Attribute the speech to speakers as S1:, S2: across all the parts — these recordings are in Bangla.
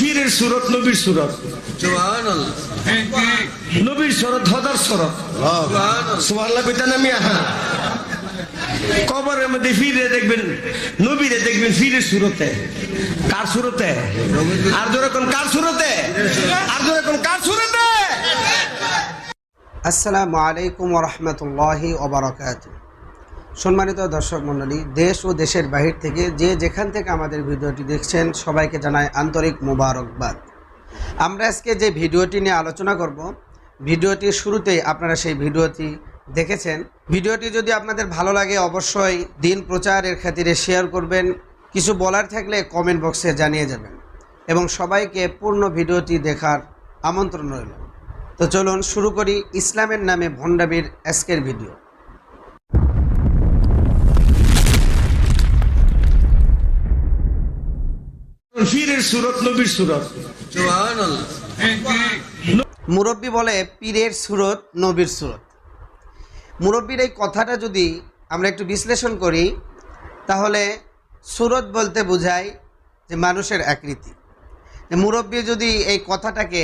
S1: পীরের সুরত নবীর সুরত। নবীর সুরত হদার সুরত।
S2: সুবহানাল্লাহ
S1: সুবহানাল্লাহ কইতা নামি আহা কবরের মধ্যে ফিরে দেখবেন নবীরে দেখবেন ফিরের সুরতে। কার সুরতে? আর যেরকম কার সুরতে? আর যেরকম কার সুরতে?
S3: আসসালামু আলাইকুম রহমতুল্লাহি ওবরাকাত সম্মানিত দর্শক মণ্ডলী, দেশ ও দেশের বাহির থেকে যে যেখান থেকে আমাদের ভিডিওটি দেখছেন, সবাইকে জানাই আন্তরিক মোবারকবাদ। আমরা আজকে যে ভিডিওটি নিয়ে আলোচনা করব ভিডিওটির শুরুতেই আপনারা সেই ভিডিওটি দেখেছেন। ভিডিওটি যদি আপনাদের ভালো লাগে, অবশ্যই দিন প্রচারের খাতিরে শেয়ার করবেন। কিছু বলার থাকলে কমেন্ট বক্সে জানিয়ে যাবেন এবং সবাইকে পূর্ণ ভিডিওটি দেখার আমন্ত্রণ রইল। তো চলুন শুরু করি ইসলামের নামে ভণ্ডামির আজকের ভিডিও।
S1: ফিরের সুরত নবীর সুরত।
S3: মুরব্বী বলে পীরের সুরত নবীর সুরত। মুরব্বীর এই কথাটা যদি আমরা একটু বিশ্লেষণ করি তাহলে সুরত বলতে বোঝায় যে মানুষের আকৃতি। মুরব্বী যদি এই কথাটাকে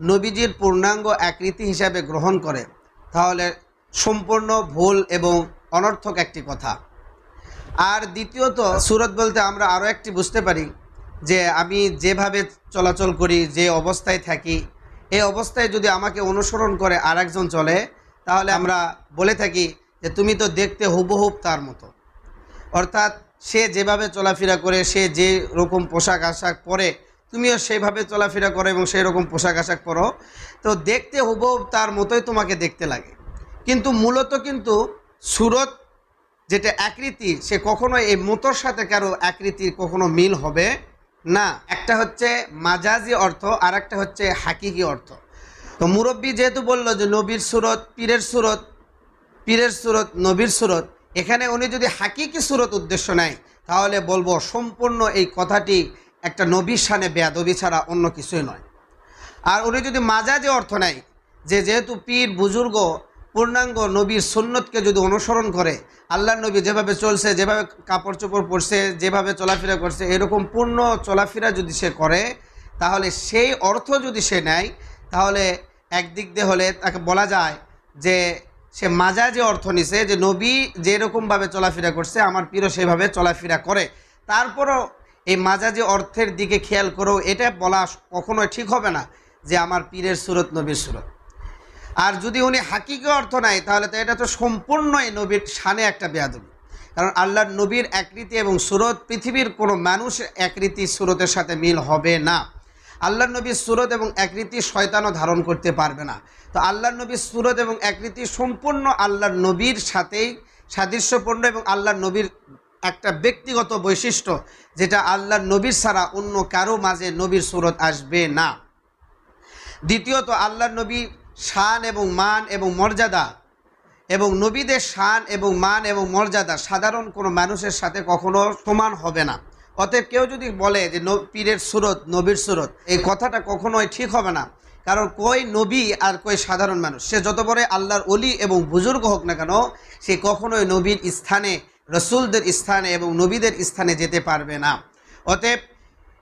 S3: নবীজির পূর্ণাঙ্গ আকৃতি হিসাবে গ্রহণ করে তাহলে সম্পূর্ণ ভুল এবং অনর্থক একটি কথা। আর দ্বিতীয়ত সুরত বলতে আমরা আরও একটি বুঝতে পারি যে আমি যেভাবে চলাচল করি, যে অবস্থায় থাকি এই অবস্থায় যদি আমাকে অনুসরণ করে আরেকজন চলে, তাহলে আমরা বলে থাকি যে তুমি তো দেখতে হুবহুব তার মতো। অর্থাৎ সে যেভাবে চলাফেরা করে, সে যে রকম পোশাক আশাক পরে, তুমিও সেইভাবে চলাফেরা করো এবং সেই রকম পোশাক আশাক পরো। তো দেখতে হুবহুব তার মতোই তোমাকে দেখতে লাগে। কিন্তু মূলত কিন্তু সুরত যেটা আকৃতি, সে কখনো এই মতোর সাথে কারও আকৃতির কখনো মিল হবে না, একটা হচ্ছে মাজাজি অর্থ আর একটা হচ্ছে হাকিকি অর্থ। তো মুরব্বী যেহেতু বলল যে নবীর সুরত, পীরের সুরত পীরের সুরত, নবীর সুরত, এখানে উনি যদি হাকিকি সুরত উদ্দেশ্য নেয়, তাহলে বলব সম্পূর্ণ এই কথাটি একটা নবীর সানে বেয়াদবি ছাড়া অন্য কিছুই নয়। আর উনি যদি মাজাজে অর্থ নেয়, যে যেহেতু পীর, বুজুর্গ পূর্ণাঙ্গ নবীর সুন্নতকে যদি অনুসরণ করে আল্লাহ নবী যেভাবে চলছে, যেভাবে কাপড় চোপড় পরছে, যেভাবে চলাফেরা করছে, এরকম পূর্ণ চলাফেরা যদি সে করে, তাহলে সেই অর্থ যদি সে নেয়, তাহলে একদিক দিয়ে হলে তাকে বলা যায় যে সে মাজা যে অর্থ নিছে, যে নবী যেরকমভাবে চলাফেরা করছে, আমার পীরও সেভাবে চলাফেরা করে। তারপরও এই মাজাজি অর্থের দিকে খেয়াল করো, এটা বলা কখনোই ঠিক হবে না যে আমার পীরের সুরত, নবীর সুরত। আর যদি উনি হাকিকে অর্থ নেয়, তাহলে তো এটা তো সম্পূর্ণই নবীর শানে একটা বেয়াদবি। কারণ আল্লাহর নবীর আকৃতি এবং সুরত, পৃথিবীর কোনো মানুষ আকৃতি, সুরতের সাথে মিল হবে না। আল্লাহর নবীর সুরত এবং আকৃতি শয়তানও ধারণ করতে পারবে না। তো আল্লাহর নবীর সুরত এবং আকৃতি সম্পূর্ণ আল্লাহর নবীর সাথেই সাদৃশ্যপূর্ণ এবং আল্লাহর নবীর একটা ব্যক্তিগত বৈশিষ্ট্য, যেটা আল্লাহর নবীর ছাড়া অন্য কারও মাঝে নবীর সুরত আসবে না। দ্বিতীয়ত, আল্লাহর নবীর শান এবং মান এবং মর্যাদা এবং নবীদের শান এবং মান এবং মর্যাদা সাধারণ কোনো মানুষের সাথে কখনো সমান হবে না। অতএব কেউ যদি বলে যে পীরের সুরত, নবীর সুরত, এই কথাটা কখনোই ঠিক হবে না। কারণ কই নবী আর কই সাধারণ মানুষ? সে যত বড় আল্লাহর অলি এবং বুজুর্গ হোক না কেন, সে কখনোই নবীর স্থানে, রসুলদের স্থানে এবং নবীদের স্থানে যেতে পারবে না। অতএব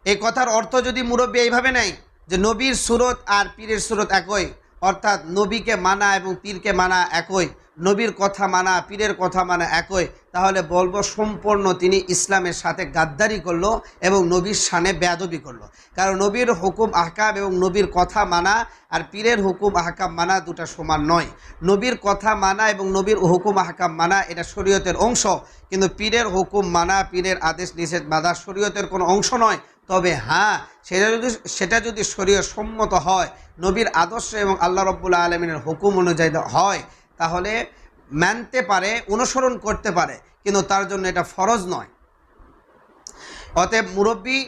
S3: এই কথার অর্থ যদি মুরব্বী এইভাবে নেয় যে নবীর সুরত আর পীরের সুরত একই অর্থাৎ নবীকে মানা এবং পীরকে মানা একই, নবীর কথা মানা, পীরের কথা মানা একই, তাহলে বলব সম্পূর্ণ তিনি ইসলামের সাথে গাদ্দারি করল এবং নবীর সানে বেয়াদবি করল। কারণ নবীর হুকুম, আহকাম এবং নবীর কথা মানা আর পীরের হুকুম, আহকাম মানা দুটা সমান নয়। নবীর কথা মানা এবং নবীর হুকুম, আহকাম মানা এটা শরীয়তের অংশ, কিন্তু পীরের হুকুম মানা, পীরের আদেশ নিষেধ বাধা শরীয়তের কোনো অংশ নয়। তবে হ্যাঁ সেটা যদি সেটা যদি শরীয় সম্মত হয় নবীর আদর্শ এবং আল্লাহ রব্বুল্লা আলমিনের হুকুম অনুযায়ী হয় তাহলে মানতে পারে অনুসরণ করতে পারে কিন্তু তার জন্য এটা ফরজ নয়। অতএব মুরব্বী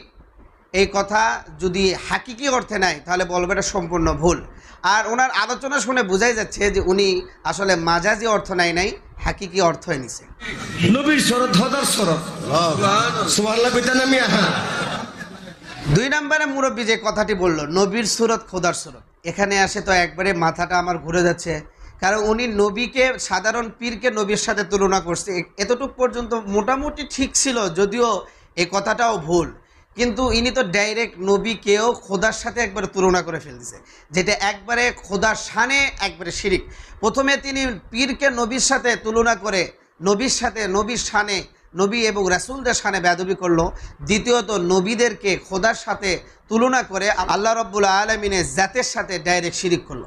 S3: এই কথা যদি হাকিকি অর্থে নেয় তাহলে বলবে এটা সম্পূর্ণ ভুল। আর ওনার আলোচনা শুনে বোঝাই যাচ্ছে যে উনি আসলে মাজাজি অর্থ নেয় নাই হাকিকি অর্থ নিছে
S1: নবীর সুরত হদার সুরত সুবহানাল্লাহ কইতা নামি আহা
S3: দুই নম্বরে মুরব্বী যে কথাটি বলল, নবীর সুরত খোদার সুরত। এখানে আসে তো একবারে মাথাটা আমার ঘুরে যাচ্ছে। কারণ উনি নবীকে, সাধারণ পীরকে নবীর সাথে তুলনা করছে। এতটুক পর্যন্ত মোটামুটি ঠিক ছিল, যদিও এই কথাটাও ভুল। কিন্তু ইনি তো ডাইরেক্ট নবীকেও খোদার সাথে একবারে তুলনা করে ফেলতেছে যেটা একবারে খোদার শানে একবারে শিরিক। প্রথমে তিনি পীরকে নবীর সাথে তুলনা করে, নবীর সাথে, নবীর শানে নবী এবং রাসুলদের শানে বেদবি করল। দ্বিতীয়ত, নবীদেরকে খোদার সাথে তুলনা করে আল্লাহ রব্বুল আলমিনের জাতের সাথে ডাইরেক্ট শিরিক করল।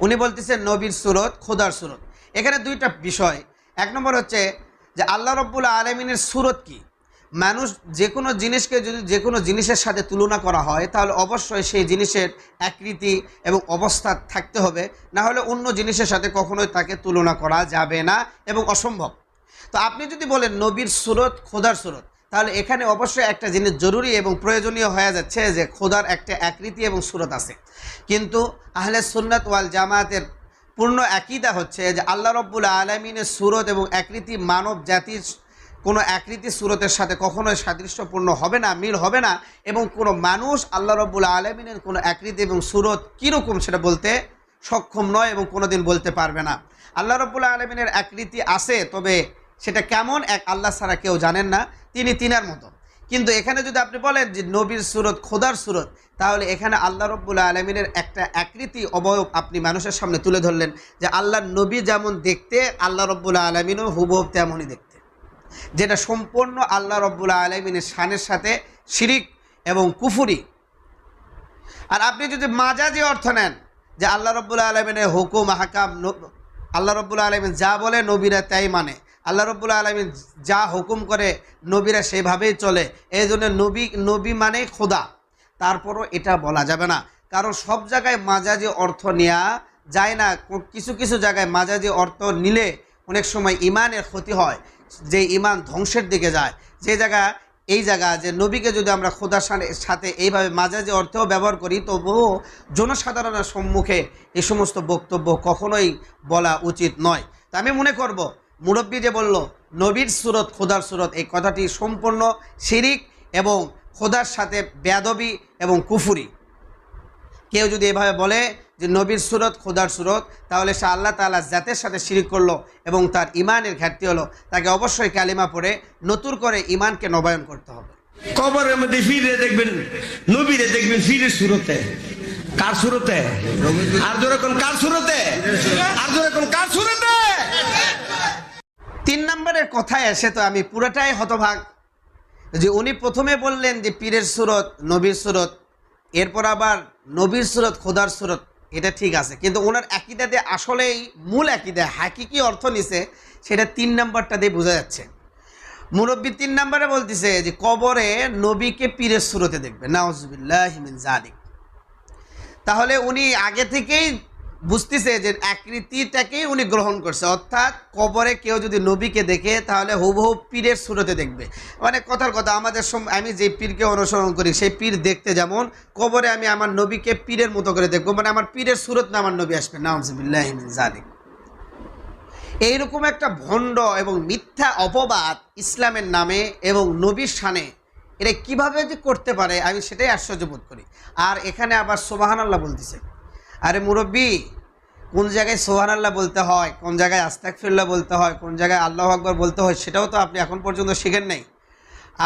S3: উনি বলতেছেন, নবীর সুরত, খোদার সুরত। এখানে দুইটা বিষয়। এক নম্বর হচ্ছে যে আল্লাহ রব্বুল আলমিনের সুরত কি? মানুষ যে কোনো জিনিসকে যদি যে কোনো জিনিসের সাথে তুলনা করা হয়, তাহলে অবশ্যই সেই জিনিসের আকৃতি এবং অবস্থা থাকতে হবে। না হলে অন্য জিনিসের সাথে কখনোই তাকে তুলনা করা যাবে না এবং অসম্ভব। তো আপনি যদি বলেন নবীর সুরত, খোদার সুরত, তাহলে এখানে অবশ্যই একটা জিনিস জরুরি এবং প্রয়োজনীয় হয়ে যাচ্ছে যে খোদার একটা আকৃতি এবং সুরত আছে। কিন্তু আহলে সুন্নাত ওয়াল জামায়াতের পূর্ণ একইদা হচ্ছে যে আল্লাহ রব্বুল আলমিনের সুরত এবং আকৃতি মানব জাতির কোনো আকৃতি সুরতের সাথে কখনোই সাদৃশ্যপূর্ণ হবে না, মিল হবে না এবং কোনো মানুষ আল্লাহ রব্বুল আলমিনের কোনো আকৃতি এবং সুরত কীরকম সেটা বলতে সক্ষম নয় এবং কোনোদিন বলতে পারবে না। আল্লাহ রব্বুল আলমিনের আকৃতি আছে, তবে সেটা কেমন এক আল্লাহ ছাড়া কেউ জানেন না, তিনি তিনার মতো। কিন্তু এখানে যদি আপনি বলেন যে নবীর সুরত খোদার সুরত, তাহলে এখানে আল্লাহ রব্বুল আলমিনের একটা আকৃতি, অবয়ব আপনি মানুষের সামনে তুলে ধরলেন যে আল্লাহ নবী যেমন দেখতে, আল্লাহ রব্বুল আলমিনও হুবহু তেমনই দেখতে। যেটা সম্পূর্ণ আল্লাহ রব্বুল আলমিনের শানের সাথে শিরিক এবং কুফুরি। আর আপনি যদি মাজাজি অর্থ নেন যে আল্লাহ রব্বুল আলমিনের হুকুম হাকাম আল্লাহ রব্বুল আলমিন যা বলে নবীরা তাই মানে। আল্লাহ রব্বুল আলমিন যা হুকুম করে নবীরা সেভাবেই চলে। এই জন্য নবী নবী মানে খোদা। তারপরও এটা বলা যাবে না। কারণ সব জায়গায় মাজাজি অর্থ নেওয়া যায় না। কিছু কিছু জায়গায় মাজাজি অর্থ নিলে অনেক সময় ইমানের ক্ষতি হয়, যে ইমান ধ্বংসের দিকে যায়। যে জায়গা, এই জায়গা যে নবীকে যদি আমরা খোদার সাথে এইভাবে মাজাজি অর্থেও ব্যবহার করি, তবুও জনসাধারণের সম্মুখে এই সমস্ত বক্তব্য কখনোই বলা উচিত নয়। তা আমি মনে করব মুরব্বী যে বলল, নবীর সুরত, খোদার সুরত এই কথাটি সম্পূর্ণ শিরিক এবং খোদার সাথে বেদবি এবং কুফুরি। কেউ যদি এভাবে বলে যে, নবীর সুরত, খোদার সুরত তাহলে সে আল্লাহ তাআলা জাতের সাথে শিরিক করল এবং তার ইমানের ঘাটতি হলো। তাকে অবশ্যই কালিমা পড়ে নতুন করে ইমানকে নবায়ন করতে হবে।
S1: কবরের মধ্যে ফিরে দেখবেন, নবীরে দেখবেন ফিরের সুরতে। কার সুরতে? আর যেরকম কার সুরতে? আর যেরকম কার সুরতে?
S3: তিন নম্বরের কথায় এসে তো আমি পুরোটাই হতভাগ। যে উনি প্রথমে বললেন যে পীরের সুরত, নবীর সুরত, এরপর আবার নবীর সুরত, খোদার সুরত, এটা ঠিক আছে। কিন্তু ওনার একইদাতে আসলেই মূল একইদা হাকিকি অর্থ নিছে, সেটা তিন নাম্বারটা দিয়ে বোঝা যাচ্ছে। মুরব্বী তিন নাম্বারে বলতেছে যে কবরে নবীকে পীরের সুরতে দেখবে। নাউজুবিল্লাহ হিমিন জালিক তাহলে উনি আগে থেকেই বুঝতেছে যে আকৃতিটাকেই উনি গ্রহণ করছে। অর্থাৎ কবরে কেউ যদি নবীকে দেখে, তাহলে হুবহু পীরের সুরতে দেখবে। মানে কথার কথা, আমাদের আমি যে পীরকে অনুসরণ করি, সেই পীর দেখতে যেমন, কবরে আমি আমার নবীকে পীরের মতো করে দেখব। মানে আমার পীরের সুরত না, আমার নবী আসবে। নাউজুবিল্লাহ হিমিন জালিক এইরকম একটা ভণ্ড এবং মিথ্যা অপবাদ ইসলামের নামে এবং নবীর শানে এটা কীভাবে যে করতে পারে, আমি সেটাই আশ্চর্য বোধ করি। আর এখানে আবার সোবাহান আল্লাহ বলতেছে। আরে মুরব্বী কোন জায়গায় সোহান আল্লাহ বলতে হয়, কোন জায়গায় আস্তাক ফিল্লাহ বলতে হয়, কোন জায়গায় আল্লাহ আকবর বলতে হয়, সেটাও তো আপনি এখন পর্যন্ত শিখেন নাই।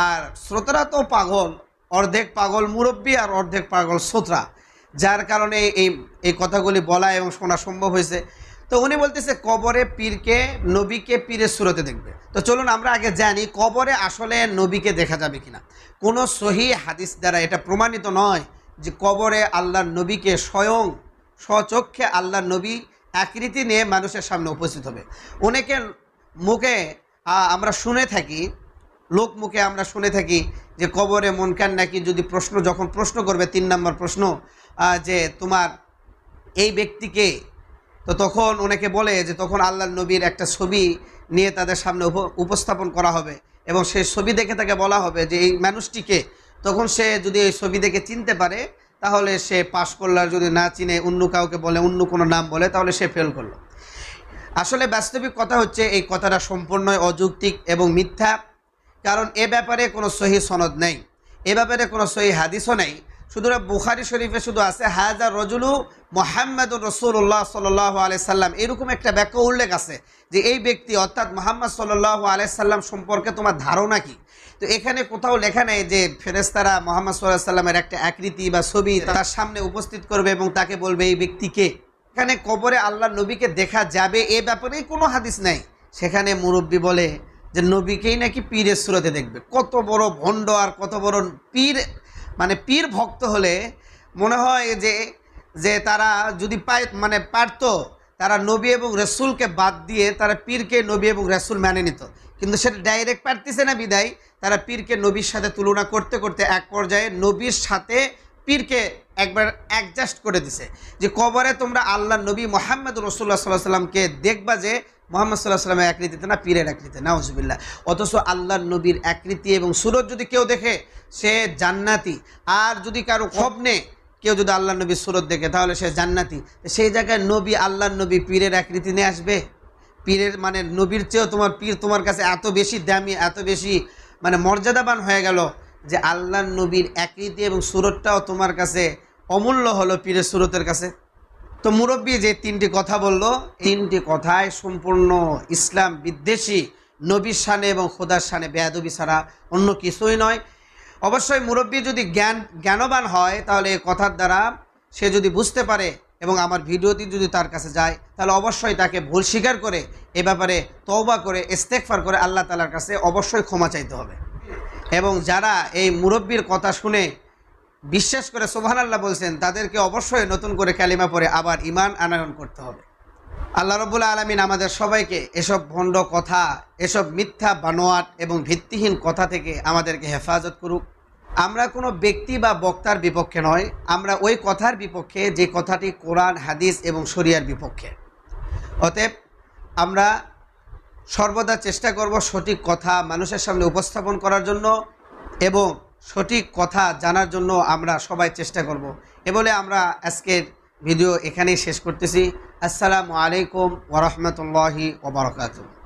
S3: আর শ্রোতারা তো পাগল, অর্ধেক পাগল মুরব্বী আর অর্ধেক পাগল শ্রোতা, যার কারণে এই এই কথাগুলি বলা এবং শোনা সম্ভব হয়েছে। তো উনি বলতেছে, কবরে পীরকে, নবীকে পীরের সুরতে দেখবে। তো চলুন আমরা আগে জানি, কবরে আসলে নবীকে দেখা যাবে কিনা। কোনো সহি হাদিস দ্বারা এটা প্রমাণিত নয় যে কবরে আল্লাহর নবীকে স্বয়ং স্বচক্ষে আল্লাহর নবী আকৃতি নিয়ে মানুষের সামনে উপস্থিত হবে। অনেকে মুখে আমরা শুনে থাকি, লোক মুখে আমরা শুনে থাকি যে কবরে মনকান নাকি যদি প্রশ্ন, যখন প্রশ্ন করবে তিন নম্বর প্রশ্ন যে তোমার এই ব্যক্তিকে, তো তখন অনেকে বলে যে তখন আল্লাহ নবীর একটা ছবি নিয়ে তাদের সামনে উপ- উপস্থাপন করা হবে এবং সেই ছবি দেখে তাকে বলা হবে যে এই মানুষটিকে, তখন সে যদি এই ছবি দেখে চিনতে পারে তাহলে সে পাশ করল আর যদি না চিনে অন্য কাউকে বলে, অন্য কোনো নাম বলে, তাহলে সে ফেল করল। আসলে বাস্তবিক কথা হচ্ছে এই কথাটা সম্পূর্ণই অযৌক্তিক এবং মিথ্যা, কারণ এ ব্যাপারে কোনো সহি সনদ নেই। এ ব্যাপারে কোনো সহি হাদিসও নেই। সুতরাং বুখারি শরীফে শুধু আছে হাজার রজুলু মোহাম্মদুর রসুল্লাহ সাল্লাহ আলাইসাল্লাম এরকম একটা ব্যাখ্যা উল্লেখ আছে যে এই ব্যক্তি, অর্থাৎ মোহাম্মদ সাল্লাহ আলাইসাল্লাম সম্পর্কে তোমার ধারণা কি? তো এখানে কোথাও লেখা নেই যে ফেরেস্তারা মোহাম্মদ সাল্লাহ সাল্লামের একটা আকৃতি বা ছবি তার সামনে উপস্থিত করবে এবং তাকে বলবে, এই ব্যক্তিকে এখানে কবরে আল্লাহ নবীকে দেখা যাবে, এ ব্যাপারে কোনো হাদিস নাই। সেখানে মুরব্বী বলে যে, নবীকেই নাকি পীরের সুরতে দেখবে। কত বড় ভণ্ড আর কত বড় পীর মানে পীর ভক্ত হলে মনে হয় যে যে তারা যদি পায় মানে পারতো, তারা নবী এবং রসুলকে বাদ দিয়ে তারা পীরকে নবী এবং রসুল মেনে নিত। কিন্তু সেটা ডাইরেক্ট পারতেছে না বিদায়। তারা পীরকে নবীর সাথে তুলনা করতে করতে এক পর্যায়ে নবীর সাথে পীরকে একবার অ্যাডজাস্ট করে দিছে। যে কবরে তোমরা আল্লাহ নবী মোহাম্মদ রসুল্লাহ সাল্লাহ সাল্লামকে দেখবা যে মোহাম্মদ সাল্লাহ সাল্লামের আকৃতিতে না, পীরের আকৃতি নাউজুবিল্লাহ। অথচ আল্লাহ নবীর আকৃতি এবং সুরত যদি কেউ দেখে, সে জান্নাতি। আর যদি কারও স্বপ্নে কেউ যদি আল্লাহ নবীর সুরত দেখে, তাহলে সে জান্নাতি। সেই জায়গায় নবী আল্লাহ নবী পীরের আকৃতি নিয়ে আসবে? পীরের মানে নবীর চেয়েও তোমার পীর তোমার কাছে এত বেশি দামি, এত বেশি মানে মর্যাদাবান হয়ে গেল যে আল্লাহ নবীর একৃতি এবং সুরতটাও তোমার কাছে অমূল্য হলো পীরের সুরতের কাছে। তো মুরব্বী যে তিনটি কথা বলল, তিনটি কথায় সম্পূর্ণ ইসলাম বিদ্বেষী, নবীর শানে এবং খোদার শানে বেয়াদবি ছাড়া অন্য কিছুই নয়। অবশ্যই মুরব্বী যদি জ্ঞান, জ্ঞানবান হয়, তাহলে এই কথার দ্বারা সে যদি বুঝতে পারে এবং আমার ভিডিওটি যদি তার কাছে যায়, তাহলে অবশ্যই তাকে ভুল স্বীকার করে, এ ব্যাপারে তওবা করে ইস্তেকফার করে আল্লাহ তালার কাছে অবশ্যই ক্ষমা চাইতে হবে। এবং যারা এই মুরব্বীর কথা শুনে বিশ্বাস করে সোভান আল্লাহ বলছেন, তাদেরকে অবশ্যই নতুন করে ক্যালিমা পরে আবার ইমান আনায়ন করতে হবে। আল্লাহ রবুল্লা আলমিন আমাদের সবাইকে এসব ভণ্ড কথা, এসব মিথ্যা বানোয়াট এবং ভিত্তিহীন কথা থেকে আমাদেরকে হেফাজত করুক। আমরা কোনো ব্যক্তি বা বক্তার বিপক্ষে নয়, আমরা ওই কথার বিপক্ষে যে কথাটি কোরআন, হাদিস এবং শরিয়ার বিপক্ষে। অতএব আমরা সর্বদা চেষ্টা করব সঠিক কথা মানুষের সামনে উপস্থাপন করার জন্য এবং সঠিক কথা জানার জন্য আমরা সবাই চেষ্টা করব। এ বলে আমরা আজকের ভিডিও এখানেই শেষ করতেছি। আসসালামু আলাইকুম ওরহমতুল্লাহি ওবরকাতুহ